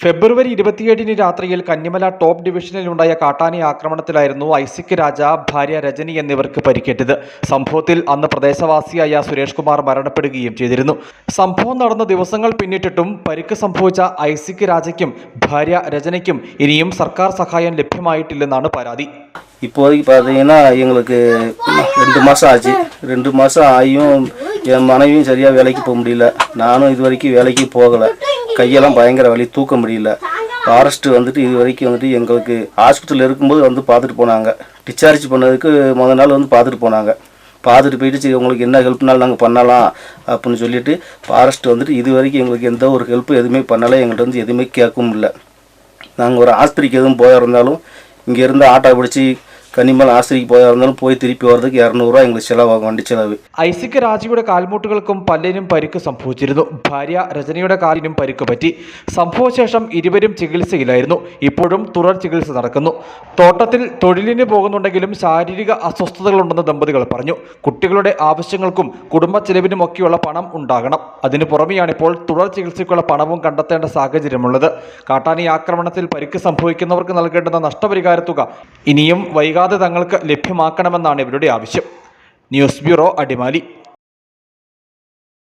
ഫെബ്രുവരി ഇരുപത്തിയേഴിന് രാത്രിയിൽ കന്നിമല ടോപ്പ് ഡിവിഷനിലുണ്ടായ കാട്ടാനി ആക്രമണത്തിലായിരുന്നു ഐസിക് രാജ ഭാര്യ രജനി എന്നിവർക്ക് പരിക്കേറ്റത് സംഭവത്തിൽ അന്ന് പ്രദേശവാസിയായ സുരേഷ് കുമാർ മരണപ്പെടുകയും ചെയ്തിരുന്നു സംഭവം നടന്ന ദിവസങ്ങൾ പിന്നിട്ടിട്ടും പരിക്ക് സംഭവിച്ച ഐസിക് രാജയ്ക്കും ഭാര്യ രജനിക്കും ഇനിയും സർക്കാർ സഹായം ലഭ്യമായിട്ടില്ലെന്നാണ് പരാതി இப்போதைக்கு பார்த்தீங்கன்னா எங்களுக்கு ரெண்டு மாதம் ஆச்சு ரெண்டு மாதம் ஆகியும் என் மனைவியும் சரியாக வேலைக்கு போக முடியல நானும் இது வரைக்கும் வேலைக்கு போகலை கையெல்லாம் பயங்கர வலி தூக்க முடியல. ஃபாரஸ்ட் வந்துட்டு இது வரைக்கும் வந்துட்டு எங்களுக்கு ஹாஸ்பிட்டலில் இருக்கும்போது வந்து பார்த்துட்டு போனாங்க. டிஸ்சார்ஜ் பண்ணதுக்கு முதல் நாள் வந்து பார்த்துட்டு போனாங்க. பார்த்துட்டு போயிட்டு சரி உங்களுக்கு என்ன ஹெல்ப்னாலும் நாங்கள் பண்ணலாம் அப்படின்னு சொல்லிட்டு ஃபாரஸ்ட் வந்துட்டு இது வரைக்கும் எங்களுக்கு எந்த ஒரு ஹெல்ப்பும் எதுவுமே பண்ணலை. எங்கள்கிட்ட வந்து எதுவுமே கேட்கவும் இல்லை. நாங்கள் ஒரு ஆஸ்பத்திரிக்கு எதுவும் போயிருந்தாலும் இங்கேருந்து ஆட்டோ பிடிச்சி கன்னிமலை ஆஸ்பத்திரிக்கு போயிருந்தாலும் போய் திருப்பி வர்றதுக்கு இரநூறுவா எங்களுக்கு செலவாகும் வண்டி செலவு ഐസിക് രാജയുടെ കാൽമുട്ടുകൾക്കും പല്ലിനും പരിക്ക് സംഭവിച്ചിരുന്നു ഭാര്യ രജനിയുടെ കാലിനും പരിക്ക് പറ്റി സംഭവശേഷം ഇരുവരും ചികിത്സയിലായിരുന്നു ഇപ്പോഴും തുടർ ചികിത്സ നടക്കുന്നു തോട്ടത്തിൽ തൊഴിലിന് പോകുന്നുണ്ടെങ്കിലും ശാരീരിക അസ്വസ്ഥതകളുണ്ടെന്ന് ദമ്പതികൾ പറഞ്ഞു കുട്ടികളുടെ ആവശ്യങ്ങൾക്കും കുടുംബ ചെലവിനുമൊക്കെയുള്ള പണം ഉണ്ടാകണം അതിനു പുറമെയാണ് ഇപ്പോൾ തുടർ ചികിത്സയ്ക്കുള്ള പണവും കണ്ടെത്തേണ്ട സാഹചര്യമുള്ളത്. കാട്ടാനി ആക്രമണത്തിൽ പരിക്ക് സംഭവിക്കുന്നവർക്ക് നൽകേണ്ടുന്ന നഷ്ടപരിഹാര തുക ഇനിയും വൈകാതെ തങ്ങൾക്ക് ലഭ്യമാക്കണമെന്നാണ് ഇവരുടെ ആവശ്യം. News bureau Adimali.